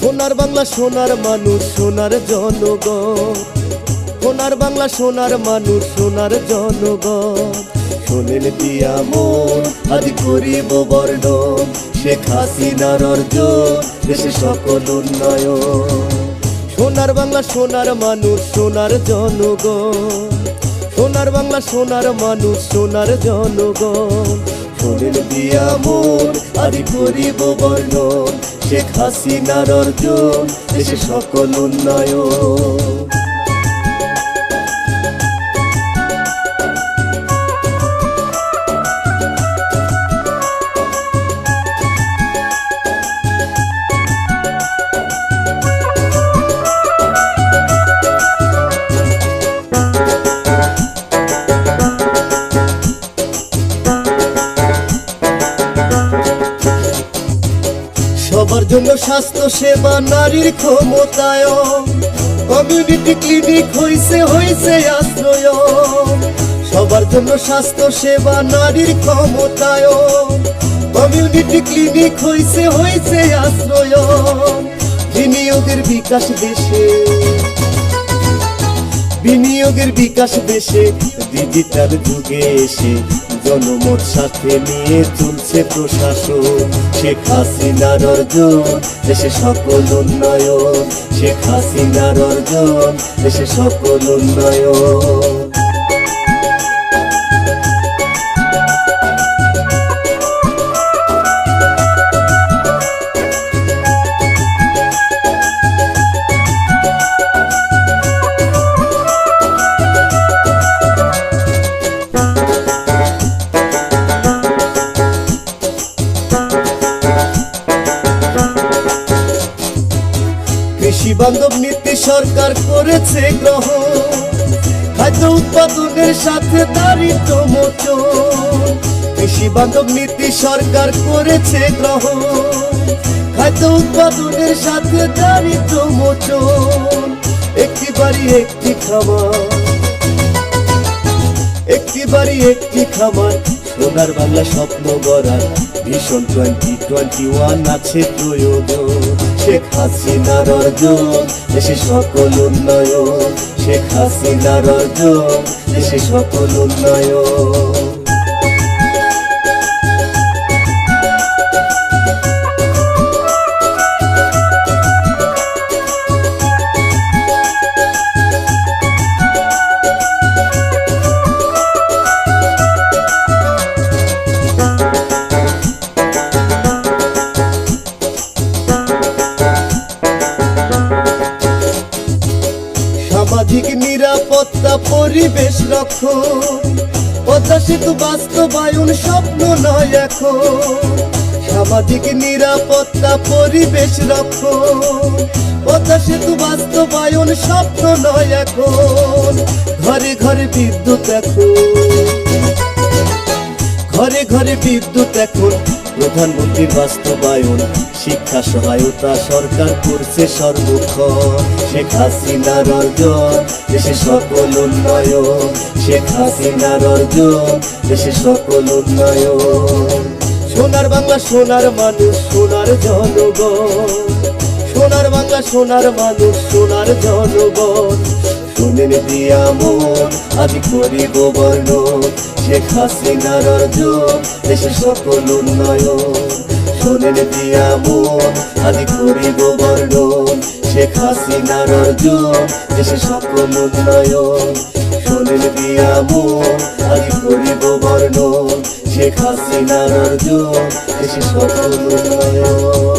সোনার বাংলা সোনার মানুষ, সোনার জনগণ। সোনার বাংলা সোনার মানুষ, সোনার জনগণ। শোনেন দিয়া মন আদি করিব বর্ণন। শেখ হাসিনার অর্জন, দেশে সকল উন্নয়ন। সোনার বাংলা সোনার মানুষ, সোনার জনগণ। সোনার বাংলা সোনার মানুষ, সোনার জনগণ। শোনেন দিয়া মন আদি করিব বর্ণন শেখ হাসিনার অর্জন দেশে সকল উন্নয়ন। স্বাস্থ্য সেবা নারীর ক্ষমতায়ন কমিউনিটি ক্লিনিক হইছে হইছে আশ্রয়। সবার জন্য স্বাস্থ্য সেবা নারীর ক্ষমতায়ন কমিউনিটি ক্লিনিক হইছে হইছে আশ্রয়। বিনিয়োগের বিকাশ দেশে। বিনিয়োগের বিকাশ দেশে, ডিজিটাল যুগে এসে। জনমত সাথে নিয়ে চলছে প্রশাসন। শেখ হাসিনার অর্জন, দেশে সকল উন্নয়ন। শেখ হাসিনার অর্জন, দেশে সকল উন্নয়ন। কৃষি নীতি সরকার করেছে গ্রহণ। খাদ্য উৎপাদনের সাথে দারিদ্র মোচন। কৃষি বান্ধব নীতি সরকার করেছে গ্রহণ। খাদ্য উৎপাদনের সাথে দারিদ্র মোচন। একটি বাড়ি, একটি খাবার একটি বাড়ি, একটি খামার। সোনার বাংলা স্বপ্ন গড়ার ভীষণ টোয়েন্টি টোয়েন্টি ওয়ান আছে প্রয়োজন। শেখ হাসিনার অর্জন দেশে সকল উন্নয়ন। শেখ হাসিনার অর্জন দেশে সকল উন্নয়ন। নিরাপত্তা পরিবেশ রক্ষণ পদ্মা সেতু বাস্তবায়ন স্বপ্ন নয় এখন। সামাজিক নিরাপত্তা পরিবেশ রক্ষণ পদ্মা সেতু বাস্তবায়ন স্বপ্ন নয় এখন। ঘরে ঘরে বিদ্যুৎ এখন। ঘরে ঘরে বিদ্যুৎ এখন। প্রধানমন্ত্রীর বাস্তবায়ন, শিক্ষা সহায়তা সরকার করছে সর্বক্ষণ। শেখ হাসিনার অর্জন, দেশে সকল উন্নয়ন। শেখ হাসিনার অর্জন, দেশে সকল উন্নয়ন। সোনার বাংলা সোনার মানুষ, সোনার জনগণ। সোনার বাংলা সোনার মানুষ, সোনার জনগণ। শুনেন দিয়া মন আদি করিব বর্ণন। শেখ হাসিনার অর্জন দেশে সকল উন্নয়ন। শোনেন দিয়া মন আদি করিব বর্ণন। শেখ হাসিনার অর্জন দেশে সকল উন্নয়ন। শোনেন দিয়া মন আদি করিব বর্ণন। শেখ হাসিনার অর্জন দেশে সকল উন্নয়ন।